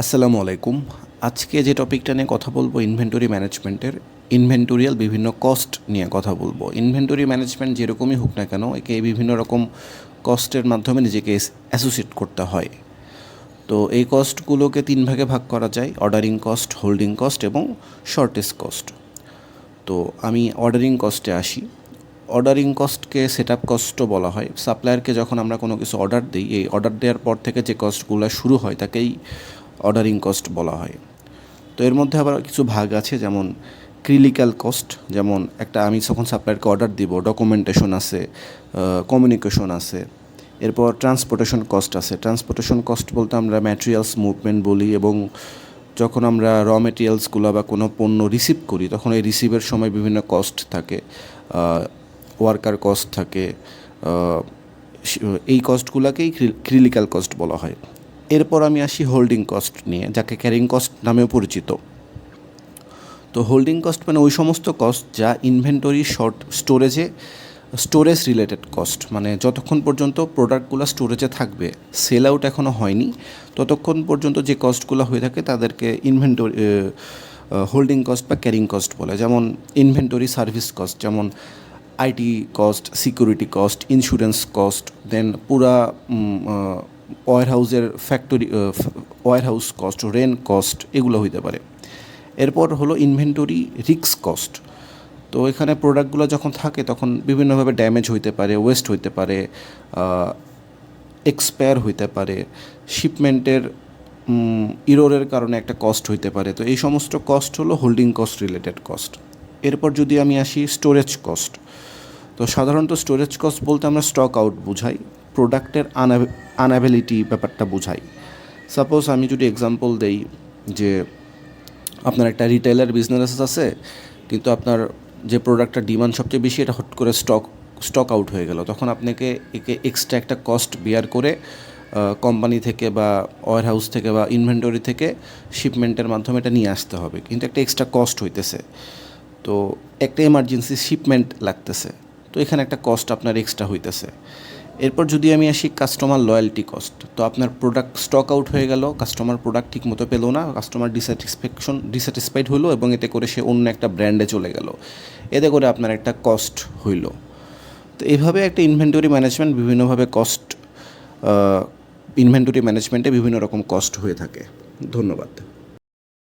আসসালামু আলাইকুম। আজকে যে টপিকটা নিয়ে কথা বলব ইনভেন্টরি ম্যানেজমেন্টের ইনভেন্টোরিয়াল বিভিন্ন কস্ট নিয়ে কথা বলব। ইনভেন্টরি ম্যানেজমেন্ট যেরকমই হোক না কেন, একে বিভিন্ন রকম কস্টের মাধ্যমে নিজেকে অ্যাসোসিয়েট করতে হয়। তো এই কস্টগুলোকে তিন ভাগে ভাগ করা যায় অর্ডারিং কস্ট হোল্ডিং কস্ট এবং শর্টেজ কস্ট তো আমি অর্ডারিং কস্টে আসি। অর্ডারিং কস্টকে সেট আপ কস্টও বলা হয়। সাপ্লায়ারকে যখন আমরা কোনো কিছু অর্ডার দিই, এই অর্ডার দেওয়ার পর থেকে যে কস্টগুলো শুরু হয়, তাকেই অর্ডারিং কস্ট বলা হয়। তো এর মধ্যে আবার কিছু ভাগ আছে, যেমন ক্রিলিক্যাল কস্ট যেমন একটা আমি যখন সাপ্লায়ারকে অর্ডার দিব ডকুমেন্টেশন আছে কমিউনিকেশন আছে, এরপর ট্রান্সপোর্টেশন কস্ট আছে। ট্রান্সপোর্টেশন কস্ট বলতে আমরা ম্যাটেরিয়ালস মুভমেন্ট বলি এবং যখন আমরা র মেটেরিয়ালসগুলো বা কোনো পণ্য রিসিভ করি, তখন এই রিসিভের সময় বিভিন্ন কস্ট থাকে ওয়ার্কার কস্ট থাকে এই কস্টগুলোকেই ক্রিলিক্যাল কস্ট বলা হয়। এরপর আমি আসি হোল্ডিং কস্ট নিয়ে, যাকে ক্যারিং কস্ট নামেও পরিচিত। তো হোল্ডিং কস্ট মানে ওই সমস্ত কস্ট যা ইনভেন্টরি শর্ট স্টোরেজে স্টোরেজ রিলেটেড কস্ট মানে যতক্ষণ পর্যন্ত প্রোডাক্টগুলো স্টোরেজে থাকবে সেল আউট এখনও হয়নি, ততক্ষণ পর্যন্ত যে কস্টগুলো হয়ে থাকে তাদেরকে ইনভেন্টরি হোল্ডিং কস্ট বা ক্যারিং কস্ট বলে। যেমন ইনভেন্টরি সার্ভিস কস্ট যেমন IT cost security cost insurance cost then পুরা ওয়ার হাউসের factory warehouse cost, rent cost, এগুলো হইতে পারে। এরপর হলো ইনভেন্টরি, রিক্স কস্ট। তো এখানে প্রোডাক্টগুলো যখন থাকে, তখন বিভিন্নভাবে ড্যামেজ হইতে পারে, ওয়েস্ট হইতে পারে এক্সপায়ার হইতে পারে, শিপমেন্টের ইরোরের কারণে একটা কস্ট হইতে পারে। তো এই সমস্ত কস্ট হলো হোল্ডিং কস্ট রিলেটেড কস্ট। এরপর যদি আমি আসি স্টোরেজ কস্ট, তো সাধারণত স্টোরেজ কস্ট বলতে আমরা স্টক আউট বুঝাই। প্রোডাক্টের আনঅ্যাবিলিটি ব্যাপারটা বোঝাই। সাপোজ আমি যদি এক্সাম্পল দেই যে আপনার একটা রিটেলার বিজনেস আছে, কিন্তু আপনার যে প্রোডাক্টটার ডিমান্ড সবচেয়ে বেশি, এটা হট করে স্টক স্টক আউট হয়ে গেল। তখন আপনাকে একে এক্সট্রা একটা কস্ট বিয়ার করে কোম্পানি থেকে বা ওয়ার হাউস থেকে বা ইনভেন্টরি থেকে শিপমেন্টের মাধ্যমে এটা নিয়ে আসতে হবে। কিন্তু একটা এক্সট্রা কস্ট হইতেছে। তো একটা এমার্জেন্সি শিপমেন্ট লাগতেছে। তো এখানে একটা কস্ট আপনার এক্সট্রা হইতেছে। এরপর যদি আমি আসি কাস্টমার লয়্যালটি কস্ট তো আপনার প্রোডাক্ট স্টক আউট হয়ে গেল কাস্টমার প্রোডাক্ট ঠিক মতো পেল না কাস্টমার ডিস্যাটিসফ্যাকশন ডিস্যাটিসফাইড হলো এবং এতে করে সে অন্য একটা ব্র্যান্ডে চলে গেল। এতে করে আপনার একটা কস্ট হইল। তো এইভাবে একটা ইনভেন্টরি ম্যানেজমেন্ট বিভিন্নভাবে কস্ট ইনভেন্টরি ম্যানেজমেন্টে বিভিন্ন রকম কস্ট হয়ে থাকে। ধন্যবাদ।